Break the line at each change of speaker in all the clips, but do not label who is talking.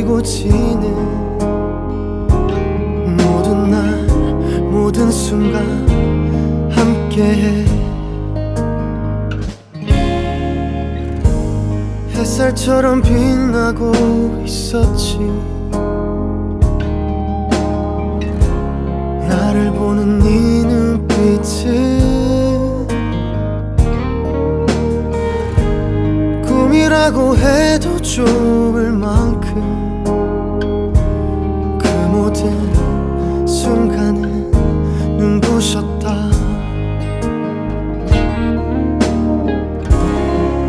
피고 지는 모든 날 모든 순간 함께해. 햇살처럼 빛나고 있었지. 나를 보는 라고 해도 좁을 만큼 그 모든 순간은 눈부셨다.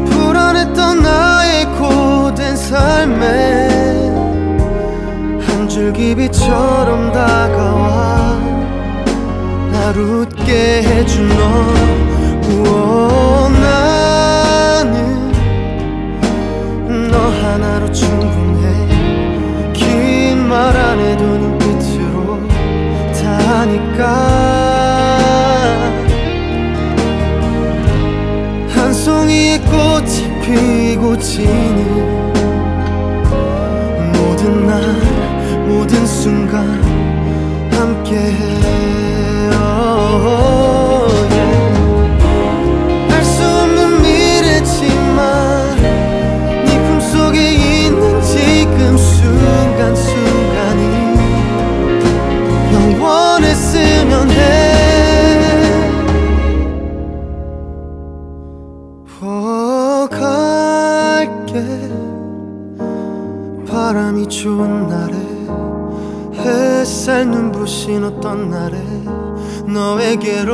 불안했던 나의 고된 삶에 한 줄기 빛처럼 다가와 날 웃게 해준 너. 우와, 나 꽃이 피고 지는 모든 날 모든 순간 함께해 갈게 바람이 좋은 날에 햇살 눈부신 어떤 날에 너에게로